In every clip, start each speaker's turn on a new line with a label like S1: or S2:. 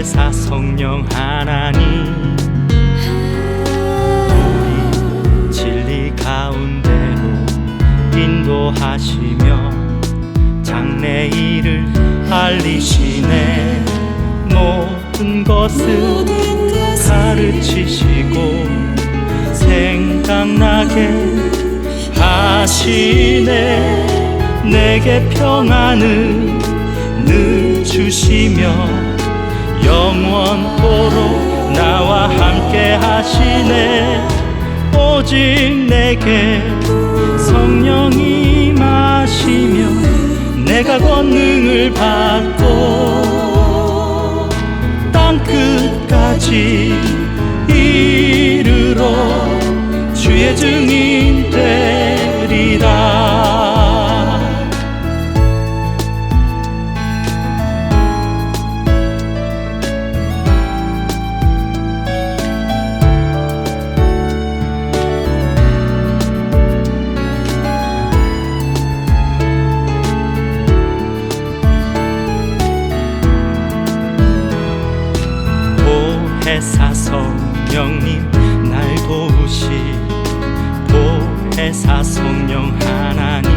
S1: 보혜사 성령 하나님. 우리 진리 가운데로 인도하시며 장래 일을 알리시네. 모든 것을 가르치시고 생각나게 하시네. 내게 평안을 늘 주시며 영원토록 나와 함께 하시네. 오직 내게 성령이 마시며 내가 권능을 받고 땅 끝까지 이르러 주의 증인 되 성령님 날 도우시. 보혜사 성령 하나님.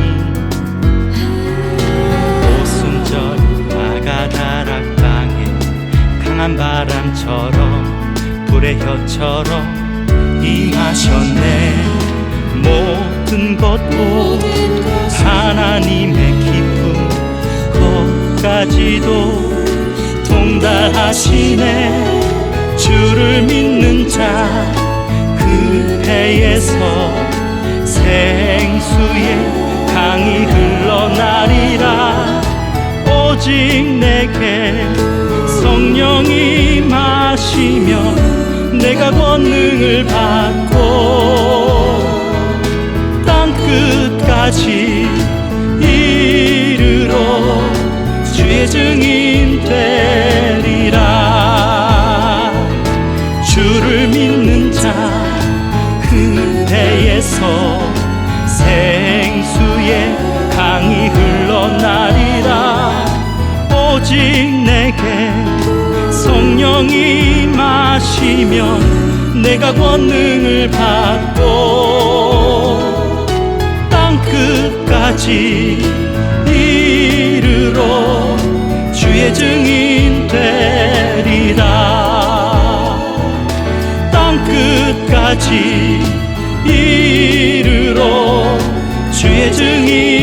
S1: 오순절 마가다락 방에 강한 바람처럼 불의 혀처럼 임하셨네. 모든 것도 하나님의 기쁨 것까지도 통달하시네 주를 믿는 자그 배에서 생수의 강이 흘러나리라. 오직 내게 성령이 마시며 내가 권능을 받고 땅 끝까지 이르러 주의 증인 되 그 배에서 생수의 강이 흘러나리라. 오직 내게 성령이 마시면 내가 권능을 받고 땅 끝까지 이르러 주의 증인 되리라. 땅 끝까지 이르러 주의 증인